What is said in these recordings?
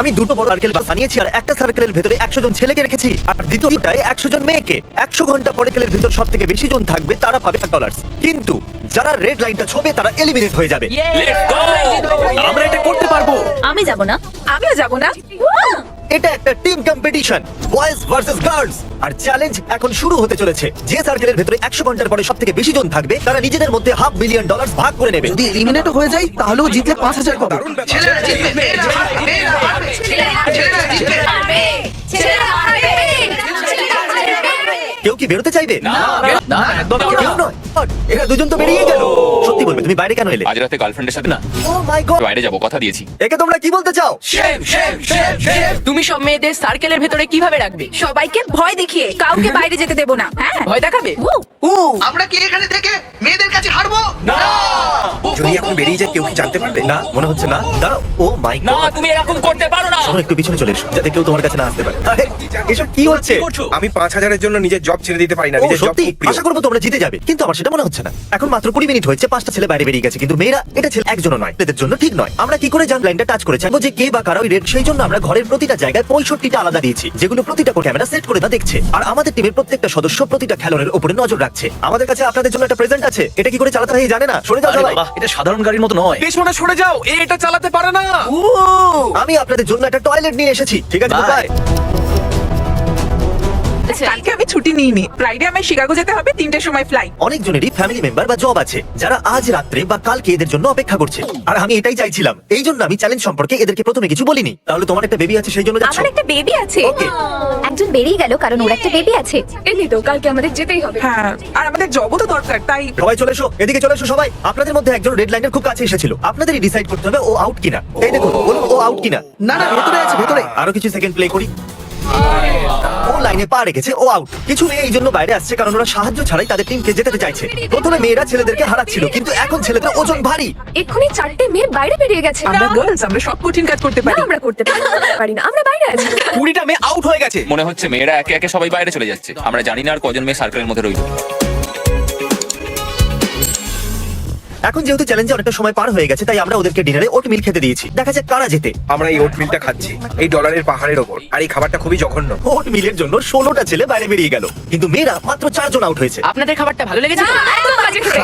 আমি দুটো বড় সার্কেল বানিয়েছি আর একটা সার্কেলের ভেতরে একশো জন ছেলেকে রেখেছি। আর দ্বিতীয়টায় একশো জন মেয়েকে। একশো ঘণ্টা পরে খেলের ভেতর সব থেকে বেশি জন থাকবে তারা পাবে ডলার কিন্তু যারা রেড লাইনটা ছবে তারা এলিমিনেট হয়ে যাবে। আমরা এটা করতে পারব। আমি যাব না। আমিও যাব না। এটা একটা team competition boys versus girls আর চ্যালেঞ্জ এখন শুরু হতে চলেছে। যে সার্কেলের ভেতরে একশো ঘণ্টার পরে সব থেকে বেশি জন থাকবে তারা নিজেদের মধ্যে হাফ বিলিয়ন ডলার ভাগ করে নেবে। যদি এলিমিনেট হয়ে যায় তাহলেও জিতলে পাঁচ হাজার পাবো কেউ কি বেরোতে চাইবে? না একদম কেউ নয়। এরা দুজন তো বেরিয়ে গেল। সত্যি বলবে তুমি বাইরে কেন এলে? আজ রাতে গার্লফ্রেন্ডের সাথে না। Oh my god. বাইরে যাব কথা দিয়েছি। একে তোমরা কি বলতে চাও? তুমি সব মেয়েদের সার্কেলের ভেতরে কীভাবে রাখবে? সবাইকে ভয় দেখিয়ে কাউকে বাইরে যেতে দেবো না হ্যাঁ? ভয় দেখাবে? আমরা কি এখানে থেকে মেয়েদের কাছে হারবো? যদি এখন বেরিয়ে যায় কেউ কি জানতে পারবে? না মনে হচ্ছে না। দাঁড়াও ও মাই না তুমি এরকম করতে পারো না। শোনো একটু পিছনে চলে এসো যাতে কেউ তোমার কাছে না আসতে পারে। আরে, এসব কি হচ্ছে? আমি পাঁচ হাজারের জন্য নিজের জব ছেড়ে দিতে পারি না নিজের জব সত্যি? খুব প্রিয়। আশা করব তোমরা জিতে যাবে কিন্তু আমার সেটা মনে হচ্ছে না। এখন মাত্র কুড়ি মিনিট হয়েছে পাঁচটা ছেলে বাইরে বেরিয়ে গেছে কিন্তু মেয়েরা এটা ছেলে একজনও নয় এদের জন্য ঠিক নয়। আমরা কি করে জান লাইনটা টাচ করেছি যে কে বা কারা ওই রেড সেই জন্য আমরা ঘরের প্রতিটা জায়গায় পঁয়ষট্টিটা আলাদা দিয়েছি যেগুলো প্রতিটা ক্যামেরা সেট করে তা দেখছে। আর আমাদের টিমের প্রত্যেকটা সদস্য প্রতিটা খেলোয়াড়ের উপরে নজর রাখছে। আমাদের কাছে আপনাদের জন্য একটা প্রেজেন্ট আছে এটা কি করে চালাতে হয় জানে না? সরে যাও সবাই। এটা সাধারণ গাড়ির মতো নয়। পেছনে সরে যাও এ এটা চালাতে পারে না। আমি আপনাদের জন্য একটা টয়লেট নিয়ে এসেছি। ঠিক আছে Bye. বাই কালকে আমি ছুটি নিইনি। ফ্রাইডে আমি শিকাগো যেতে হবে তিনটের সময় ফ্লাইট অনেকজনেরই ফ্যামিলি মেম্বার বা জব আছে যারা আজ রাত্রে বা কালকে এদের জন্য অপেক্ষা করছে। আর আমি এটাই চাইছিলাম এই জন্য আমি চ্যালেঞ্জ সম্পর্কে এদেরকে প্রথমে কিছু বলিনি। তাহলে তোমার একটা বেবি আছে সেই জন্য যাচ্ছ? আমার একটা বেবি আছে। ওকে একজন বেরিয়ে গেল কারণ ওর একটা বেবি আছে। এমনি তো কালকে আমাদের যেতেই হবে। হ্যাঁ আর আমাদের জবও তো দরকার তাই সবাই চলে এসো এদিকে চলে এসো সবাই। আপনাদের মধ্যে একজন রেড লাইনের খুব কাছে এসেছিল। আপনাদেরই ডিসাইড করতে হবে ও আউট কিনা। এই দেখুন বলুন ও আউট কিনা। না না ভেতরে আছে ভেতরে। আরও কিছু সেকেন্ড প্লে করি। ও লাইনে পা রেখেছে ও আউট কিছু মেয়ে এই জন্য বাইরে আসছে কারণ ওরা সাহায্য ছাড়াই তাদের টিমকে যেতে চাইছে। প্রথমে মেয়েরা ছেলেদেরকে হারাচ্ছিল কিন্তু এখন ছেলেদের ওজন ভারী। এক্ষুনি চারটে মেয়ে বাইরে বেরিয়ে গেছে। আমরা গার্লস আমরা সব কঠিন কাজ করতে না, পারি আমরা করতে পারি পারি না আমরা বাইরে আছি। কুড়িটা মেয়ে আউট হয়ে গেছে। মনে হচ্ছে মেয়েরা একে একে সবাই বাইরে চলে যাচ্ছে। আমরা জানি না আর কজন মেয়ে সার্কেলের মধ্যে রইল। এখন যেহেতু চ্যালেঞ্জে অনেকটা সময় পার হয়ে গেছে তাই আমরা ওদেরকে ডিনারে ওট মিল খেতে দিয়েছি। দেখা যাক কারা যেতে আমরা এই ওট মিলটা খাচ্ছি। এই ডলারের পাহাড়ের ওপর। আর এই খাবারটা খুবই জঘন্য। ওট মিলের জন্য ষোলোটা ছেলে বাইরে বেরিয়ে গেল। কিন্তু মেয়েরা মাত্র চারজন আউট হয়েছে। আপনাদের খাবারটা ভালো লেগেছে।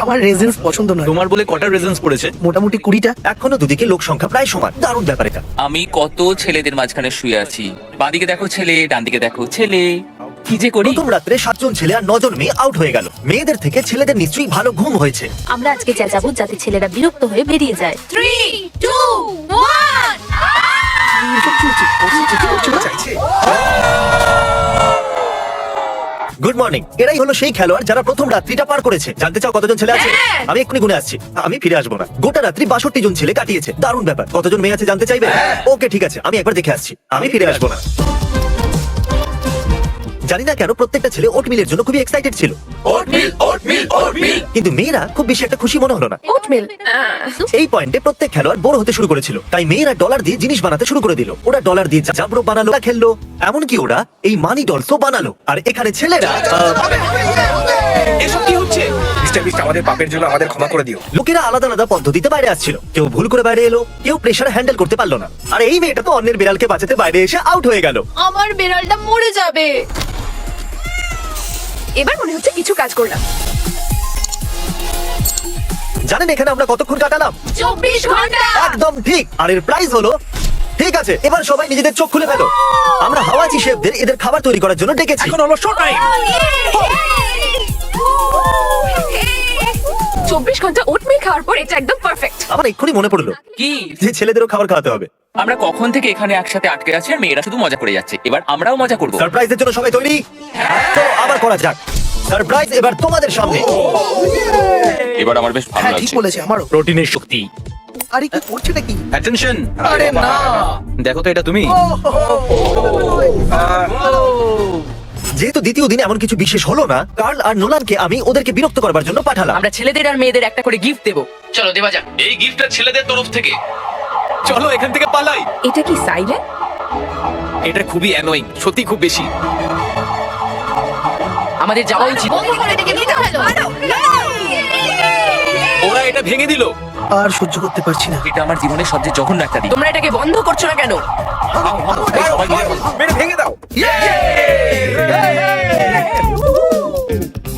আমার রেজেন্স পছন্দ নয়। তোমার বলে কটা রেজেন্স পড়েছে? মোটামুটি কুড়িটা। এখনও দুদিকে লোক সংখ্যা প্রায় সমান। দারুণ ব্যাপার এটা। আমি কত ছেলেদের মাঝখানে শুয়ে আছি। বাঁদিকে দেখো ছেলে ডান দিকে দেখো ছেলে। কি যে করি? প্রথম রাত্রে সাতজন ছেলে আর নজন মেয়ে আউট হয়ে গেল। মেয়েদের থেকে ছেলেদের নিশ্চয়ই ভালো ঘুম হয়েছে। আমরা আজকে চেঁচাবো যাতে ছেলেরা বিরক্ত হয়ে বেরিয়ে যায়। Three two one good morning এরাই হলো সেই খেলোয়াড় যারা প্রথম রাত্রিটা পার করেছে। জানতে চাও কতজন ছেলে আছে? আমি এক্ষুনি গুনে আসছি। আমি ফিরে আসব না। গোটা রাত্রি বাষট্টি জন ছেলে কাটিয়েছে। দারুণ ব্যাপার। কতজন মেয়ে আছে জানতে চাইবে? ওকে ঠিক আছে। আমি একবার দেখে আসছি। আমি ফিরে আসব না। জানি না কেন প্রত্যেকটা ছেলে ওট মিলের জন্য খুবই এক্সাইটেড ছিল। কিন্তু মেয়েরা খুব বেশি একটা খুশি মনে হলো না। ওটমিল এই পয়েন্টে প্রত্যেক খেলোয়াড় বড় হতে শুরু করেছিল। তাই মেয়েরা ডলার দিয়ে জিনিস বানাতে শুরু করে দিল। ওরা ডলার দিয়ে জাবরো বানালো খেললো। এমনকি ওরা এই মানি ডলসও বানালো। আর এখানে ছেলেরা এসব কি হচ্ছে? মিস্টার বিস্ট আমাদের পাপের জন্য আমাদের ক্ষমা করে দিও। লোকেরা আলাদা আলাদা পদ্ধতিতে বাইরে আসছিল। কেউ ভুল করে বাইরে এলো কেউ প্রেশার হ্যান্ডেল করতে পারল না। আর এই মেয়েটা তো অন্যের বিড়ালকে বাঁচাতে বাইরে এসে আউট হয়ে গেল। আমার বিড়ালটা মরে যাবে। এবার মনে হচ্ছে কিছু কাজ করলাম। জানেন এখানে আমরা কতক্ষণ কাটালাম? চব্বিশ ঘণ্টা। একদম ঠিক। আর এর প্রাইস হলো ঠিক আছে এবার সবাই নিজেদের চোখ খুলে ফেলো। আমরা হাওয়াজি শেফদের এদের খাবার তৈরি করার জন্য ডেকেছি। এখন হলো শো টাইম চব্বিশ ঘণ্টা ওটমিল খাওয়ার পর এটা একদম পারফেক্ট আমার এক্ষুনি মনে পড়ল কি? যে ছেলেদেরও খাবার খাওয়াতে হবে। আমরা কখন থেকে এখানে একসাথে আটকে আছি আর মেয়েরা শুধু মজা করে যাচ্ছে? এবার আমরাও মজা করব। সারপ্রাইজের জন্য সবাই তৈরি। তো আবার করা যাক। সারপ্রাইজ এবার তোমাদের সামনে। এবার আমার বেশ ভালো হ্যাঁ ঠিক লাগছে। বলেছে আমারও। প্রোটিনের শক্তি। আরে কি করছে নাকি অ্যাটেনশন আরে না! দেখো তো এটা তুমি। যেহেতু দ্বিতীয় দিনে এমন কিছু বিশেষ হলো না কার্ল আর নোলানকে আমি ওদেরকে বিরক্ত করবার জন্য পাঠালাম। আমরা ছেলেদের আর মেয়েদের একটা করে গিফট দেবো। চলো দেওয়া যাক। এই গিফটটা ছেলেদের তরফ থেকে। চলো এখান থেকে পালাই। এটা কি সাইলেন্ট এটা খুবই অ্যানোয়িং সত্যি খুব বেশি। আমাদের যাওয়া উচিত। বন্ধ করে এটাকে নিতে হলো ওরা এটা ভেঙে দিল। আর সহ্য করতে পারছি না। এটা আমার জীবনের সবচেয়ে জঘন্য একটা দিন। তোমরা এটাকে বন্ধ করছ না কেন? ভেঙে দাও।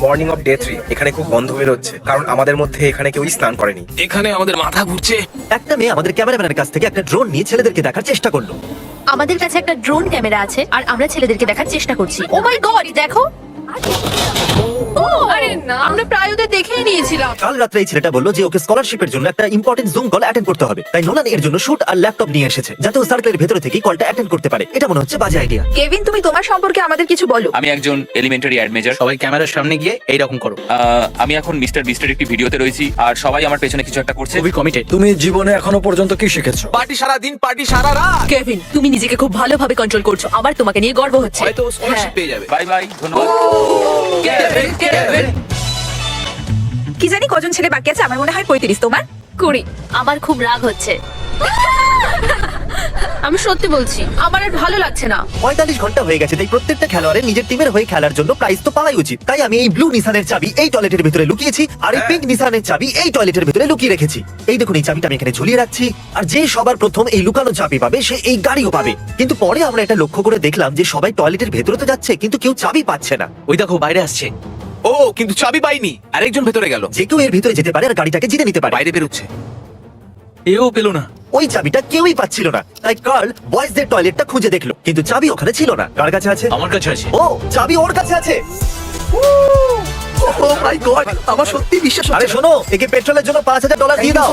মর্নিং অফ ডে থ্রি এখানে খুব গন্ধ বেরোচ্ছে কারণ আমাদের মধ্যে এখানে কেউই স্নান করেনি। এখানে আমাদের মাথা ঘুরছে। একটা মেয়ে আমাদের ক্যামেরাম্যানের কাছ থেকে একটা ড্রোন নিয়ে ছেলেদেরকে দেখার চেষ্টা করল। আমাদের কাছে একটা ড্রোন ক্যামেরা আছে আর আমরা ছেলেদেরকে দেখার চেষ্টা করছি। ও মাই গড দেখো। আরে না। আমরা প্রায় ওদের দেখেই নিয়েছিলাম। কাল রাত্রে এই ছেলেটা বলল যে ওকে স্কলারশিপের জন্য একটা ইম্পর্টেন্ট জুম কল অ্যাটেন্ড করতে হবে। তাই নোলান এর জন্য শুট আর ল্যাপটপ নিয়ে এসেছে যাতে ও সার্কেলের ভেতরে থেকে কলটা অ্যাটেন্ড করতে পারে। এটা মনে হচ্ছে বাজে আইডিয়া কেভিন তুমি তোমার সম্পর্কে আমাদের কিছু বলো। আমি একজন এলিমেন্টারি অ্যাড মেজর সবাই ক্যামেরার সামনে গিয়ে এইরকম করো। আমি এখন মিস্টার বিস্টের একটি ভিডিওতে রয়েছি আর সবাই আমার পেছনে কিছু একটা করছে। খুবই কমিটেড তুমি জীবনে এখনও পর্যন্ত কি শিখেছো? পার্টি সারা দিন পার্টি সারা রাত। কেভিন তুমি নিজেকে খুব ভালোভাবে কন্ট্রোল করছ। আমার তোমাকে নিয়ে গর্ব হচ্ছে। হয়তো স্কলারশিপ পেয়ে যাবে। বাই বাই ধন্যবাদ। কি জানি কজন ছেলে বাকি আছে? আমার মনে হয় পঁয়ত্রিশ। তোমার? কুড়ি। আমার খুব রাগ হচ্ছে। আমি সত্যি বলছি আমার আর ভালো লাগছে না। পঁয়তাল্লিশ ঘণ্টা হয়ে গেছে তাই প্রত্যেকটা খেলোয়াড়ের নিজের টিমের হয়ে খেলার জন্য প্রাইজ তো পাওয়াই উচিত। তাই আমি এই ব্লু নিসানের চাবি এই টয়লেটের ভিতরে লুকিয়েছি আর এই পিঙ্ক নিসানের চাবি এই টয়লেটের ভিতরে লুকিয়ে রেখেছি। এই দেখুন এই চাবিটা আমি এখানে ঝুলিয়ে রাখছি আর যে সবার প্রথম এই লুকানো চাবি পাবে সে এই গাড়িও পাবে। কিন্তু পরে আমরা এটা লক্ষ্য করে দেখলাম যে সবাই টয়লেটের ভেতরে তো যাচ্ছে কিন্তু কেউ চাবি পাচ্ছে না। ওই দেখো বাইরে আসছে। ও কিন্তু চাবি পাইনি। আরেকজন ভেতরে গেল। যে কেউ এর ভিতরে যেতে পারে আর গাড়িটাকে জিতে নিতে পারে। বাইরে বেরোচ্ছে। এও পেল না। ওই চাবিটা কেউই পাচ্ছিল না। তাই কার্ল বয়েজদের টয়লেটটা খুঁজে দেখল কিন্তু চাবি ওখানে ছিল না। কার কাছে আছে? আমার কাছে আছে। ও চাবি ওর কাছে আছে। ও মাই গড আমার সত্যি বিশ্বাস আরে শোনো একে পেট্রোলের জন্য পাঁচ হাজার ডলার দিয়ে দাও।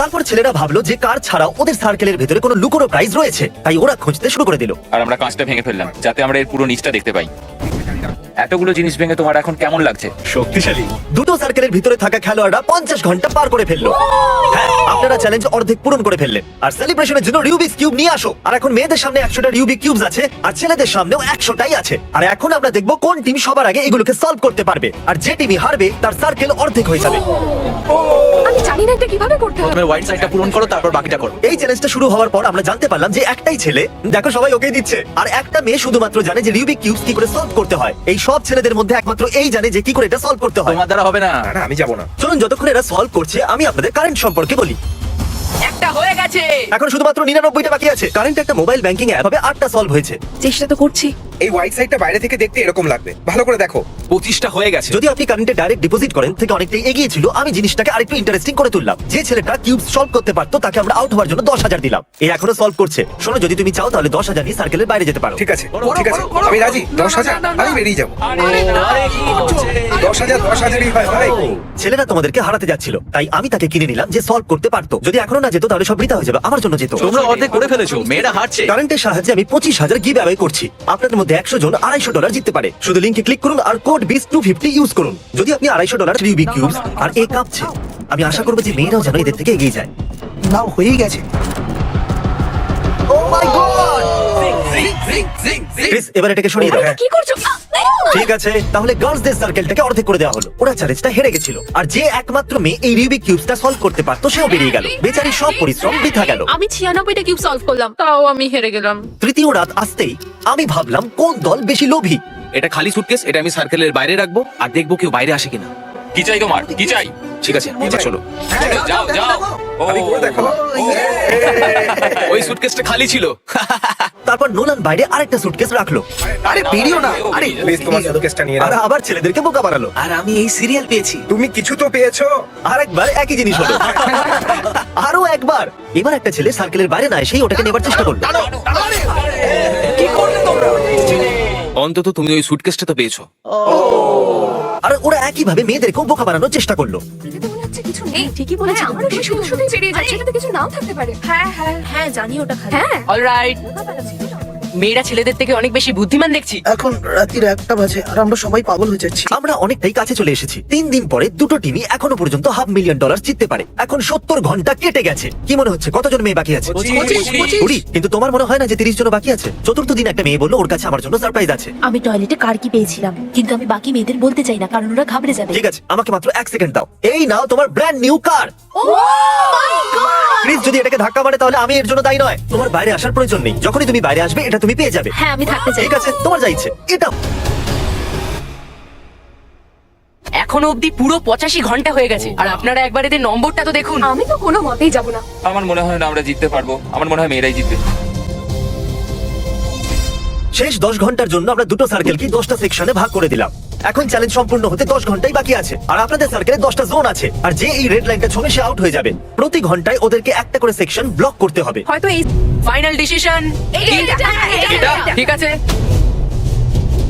তারপর ছেলেরা ভাবলো যে কার ছাড়াও ওদের সার্কেলের ভেতরে কোনো লুকোনো প্রাইজ রয়েছে। তাই ওরা খুঁজতে শুরু করে দিল। আর আমরা কাঁচটা ভেঙে ফেললাম যাতে আমরা এর পুরো নিচটা দেখতে পাই। এতগুলো জিনিস ভেঙে তোমার এখন কেমন লাগছে? শক্তিশালী। দুটো সার্কেলের ভিতরে থাকা খেলোয়াড়রা পঞ্চাশ ঘণ্টা পার করে ফেলল। হ্যাঁ আপনারা চ্যালেঞ্জ অর্ধেক পূরণ করে ফেললেন। আর সেলিব্রেশনের জন্য রিউবিক্স কিউব নিয়ে আসো। আর এখন মেয়েদের সামনে একশোটা রিউবিক কিউবস আছে আর ছেলেদের সামনেও একশোটাই আছে। আর এখন আমরা দেখব কোন টিম সবার আগে এগুলোকে সলভ করতে পারবে। আর যে টিমই হারবে তার সার্কেল অর্ধেক হয়ে যাবে। আমি জানি না এটা কীভাবে করতে হবে। প্রথমে হোয়াইট সাইডটা পূরণ করো তারপর বাকিটা করো। এই চ্যালেঞ্জটা শুরু হওয়ার পর আমরা জানতে পারলাম যে একটাই ছেলে দেখো সবাই ওকেই দিচ্ছে আর একটা মেয়ে শুধুমাত্র জানে যে রিউবিক কিউবস কি করে সলভ করতে হয়। এই সব ছেলেদের মধ্যে একমাত্র এই জানে যে কি করে এটা সলভ করতে হয়। তোমার দ্বারা হবে না। না না আমি যাব না। চলুন যতক্ষণ এরা সলভ করছে আমি আপনাদের কারেন্ট সম্পর্কে বলি। একটা হয়ে গেছে। এখন শুধুমাত্র নিরানব্বইটা বাকি আছে। কারেন্ট একটা মোবাইল ব্যাংকিং অ্যাপ হবে আটটা সলভ হয়েছে। চেষ্টা তো করছি। এই হোয়াইট সাইডটা বাইরে থেকে দেখতে এরকম লাগবে। ভালো করে দেখো। পঁচিশটা হয়ে গেছে। যদি আপনি কারেন্টে ডাইরেক্ট ডিপোজিট করেন থেকে অনেকটাই এগিয়ে ছিল আমি জিনিসটাকে আরেকটু ইন্টারেস্টিং করে তুললাম। যে ছেলেটা কিউব সলভ করতে পারতো তাকে আমরা আউট হওয়ার জন্য দশ হাজার দিলাম। এ এখনও সলভ করছে। শোনো যদি তুমি চাও তাহলে দশ হাজার নিয়ে সার্কেলের বাইরে যেতে পারো। ঠিক আছে ঠিক আছে। আমি রাজি দশ হাজার আমি বেরিয়ে যাব। দশ হাজার দশ হাজারই হয় ভাই। ছেলেরা তোমাদেরকে হারাতে যাচ্ছিল তাই আমি তাকে কিনে নিলাম যে সলভ করতে পারতো। যদি এখনও না যেত তাহলে সব বৃথা হয়ে যাবে। আমার জন্য যেত তোমরা অর্ধেক করে ফেলেছো। মেয়েরা হারছে। কারেন্টের সাহায্যে আমি পঁচিশ হাজার গিভ অ্যাওয়ে করছি। আপনাদের মধ্যে একশো জন আড়াইশো ডলার জিততে পারে। শুধু লিঙ্কে ক্লিক করুন আর কোড বিস টু ফিফটি ইউজ করুন। যদি আপনি আড়াইশো ডলার রিউবি কিউবস আর এ কাঁপছে। আমি আশা করব যে মেয়েরাও যেন এদের থেকে এগিয়ে যায়। নাও হয়েই গেছে। ও মাই গড ক্রিস এবার এটাকে সরিয়ে দাও। কি করছ! ঠিক আছে তাহলে গার্লস দের সার্কেলটাকে অর্ধেক করে দেওয়া হলো। ওরা চ্যালেঞ্জটা হেরে গেছিল। আর যে একমাত্র মেয়ে এই রিউবিক কিউবসটা সলভ করতে পারতো সেও বেরিয়ে গেল। বেচারি সব পরিশ্রম বৃথা গেল। আমি ছিয়ানব্বইটা কিউব সলভ করলাম তাও আমি হেরে গেলাম। তৃতীয় রাত আসতেই আমি ভাবলাম কোন দল বেশি লোভী? এটা খালি সুটকেস এটা আমি সার্কেলের বাইরে রাখব আর দেখব কেউ বাইরে আসে কিনা। কি চাই তোমার? কি চাই? ঠিক আছে এবার চলো। যাও যাও ও আমি করে দেখাবো ওই সুটকেসটা খালি ছিল। তারপর নোলান বাইরে আরেকটা সুটকেস রাখল। আরে বেরিও না। আরে প্লিজ তোমার সুটকেসটা নিয়ে আর নাও। আবার ছেলেদেরকে বোকা বানালো। আর আমি এই সিরিয়াল পেয়েছি। তুমি কিছু তো পেয়েছ। আরেকবার একই জিনিস হলো। আরও একবার। এবার একটা ছেলে সার্কেলের বাইরে না এসেই ওটাকে নেবার চেষ্টা করল। অন্তত তুমি ওই সুটকেসটা তো পেয়েছ। আর ওরা একই ভাবে মেয়েদেরকেও বোকা বানানোর চেষ্টা করল। কিছু নেই। ঠিকই বলেছে। আমার উপর শুধু শুধু বেরিয়ে যাচ্ছে। এটাতে কিছু নাও থাকতে পারে। হ্যাঁ হ্যাঁ হ্যাঁ জানি ওটা হ্যাঁ। অলরাইট মেয়েরা ছেলেদের থেকে অনেক বেশি বুদ্ধিমান দেখছি। এখন রাত্রির একটা বাজে আর আমরা সবাই পাগল হয়ে যাচ্ছি। আমরা অনেকটাই কাছে চলে এসেছি। তিন দিন পরে দুটো টিমই এখনও পর্যন্ত হাফ মিলিয়ন ডলার জিততে পারে। এখন সত্তর ঘণ্টা কেটে গেছে। কি মনে হচ্ছে? কতজন মেয়ে বাকি আছে? কুড়ি কিন্তু তোমার মনে হয় না যে তিরিশ জন বাকি আছে? চতুর্থ দিন একটা মেয়ে বলল ওর কাছে আমার জন্য সারপ্রাইজ আছে। আমি টয়লেটে কার কি পেয়েছিলাম কিন্তু আমি বাকি মেয়েদের বলতে চাই না কারণ ওরা ঘাবড়ে যাবে। ঠিক আছে আমাকে মাত্র এক সেকেন্ড দাও। এই নাও তোমার ব্র্যান্ড নিউ কার প্লিজ যদি এটাকে ধাক্কা মারে তাহলে আমি এর জন্য দায়ী নয়। তোমার বাইরে আসার প্রয়োজন নেই। যখনই তুমি বাইরে আসবে এটা তুমি পেয়ে যাবে। হ্যাঁ আমি থাকতে চাই। ঠিক আছে তোমার যা ইচ্ছে এটা এখনও অবধি পুরো পঁচাশি ঘণ্টা হয়ে গেছে। আর আপনারা একবার এদের নম্বরটা তো দেখুন। আমি তো কোনো মতেই যাব না। আমার মনে হয় না আমরা জিততে পারব। আমার মনে হয় মেয়েরাই জিতবে। শেষ দশ ঘণ্টার জন্য আমরা দুটো সার্কেলকে দশটা সেকশনে ভাগ করে দিলাম। এখন চ্যালেঞ্জ সম্পূর্ণ হতে দশ ঘন্টাই বাকি আছে। আর আপনাদের সার্কেলে দশটা জোন আছে। আর যে এই রেড লাইনটা ছবে সে আউট হয়ে যাবে। প্রতি ঘন্টায় ওদেরকে একটা করে সেকশন ব্লক করতে হবে। হয়তো এই ফাইনাল ডিসিশন ঠিক আছে।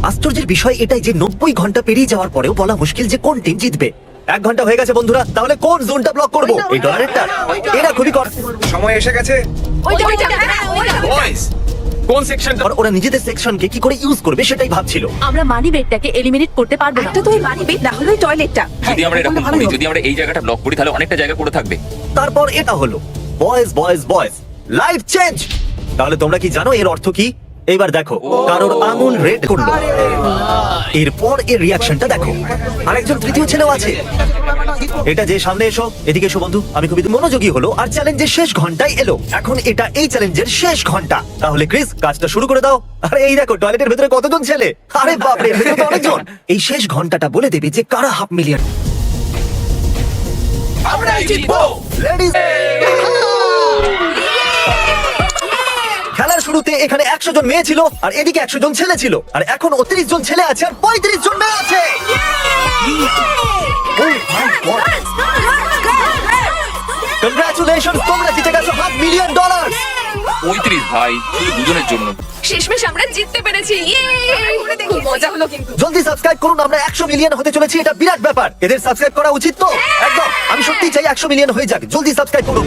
আশ্চর্যের বিষয় এটাই যে নব্বই ঘণ্টা পেরিয়ে যাওয়ার পরেও বলা মুশকিল যে কোন টিম জিতবে। এক ঘণ্টা হয়ে গেছে বন্ধুরা তাহলে কোন জোনটা ব্লক করব? এই ডলারেরটা এরা খুবই কর সময় এসে গেছে। কোন সেকশনটা? আর ওরা নিজেদের সেকশনকে কি করে ইউজ করবে সেটাই ভাবছিল। আমরা মানি বেডটাকে এলিমিনেট করতে পারব না। একটা তো ওই বাড়ি বেদ না হলে ওই টয়লেটটা যদি আমরা এরকম করি যদি আমরা এই জায়গাটা ব্লক করি তাহলে অনেকটা জায়গা পড়ে থাকবে। তারপর এটা হলো boys boys boys life change তাহলে তোমরা কি জানো এর অর্থ কি? এইবার দেখো কারোর আঙুল রেড করল। এরপর এর রিয়াকশনটা দেখো। আরেকজন তৃতীয় ছেলেও আছে। এটা যে সামনে এসো এদিকে এসো বন্ধু। আমি খুবই মনোযোগী হলো আর চ্যালেঞ্জের শেষ ঘন্টায় এলো। এখন এটা এই চ্যালেঞ্জের শেষ ঘণ্টা। তাহলে ক্রিস কাজটা শুরু করে দাও। আরে এই দেখো টয়লেটের ভেতরে কতজন ছেলে? আরে বাপরে এর ভেতরে তো অনেকজন। এই শেষ ঘন্টাটা বলে দেবে যে কারা হাফ মিলিয়ন আমরাই জিতবো। লেডিস খেলার শুরুতে এখানে একশো জন মেয়ে ছিল আর এদিকে একশো জন ছেলে ছিল। আর এখন তিরিশ জন ছেলে আছে আর পঁয়ত্রিশ জন মেয়ে আছে। কংগ্রাচুলেশন তোমরা জিতে গেছো হাফ মিলিয়ন ডলার পঁয়ত্রিশ ভাই শুধু দুজনের জন্য। শেষমেশ আমরা জিততে পেরেছি। ইয়ে! খুব মজা হলো কিন্তু। জলদি সাবস্ক্রাইব করুন আমরা একশো মিলিয়ন হতে চলেছি এটা বিরাট ব্যাপার। এদের সাবস্ক্রাইব করা উচিত তো? একদম আমি সত্যি চাই একশো মিলিয়ন হয়ে যাক। জলদি সাবস্ক্রাইব করুন।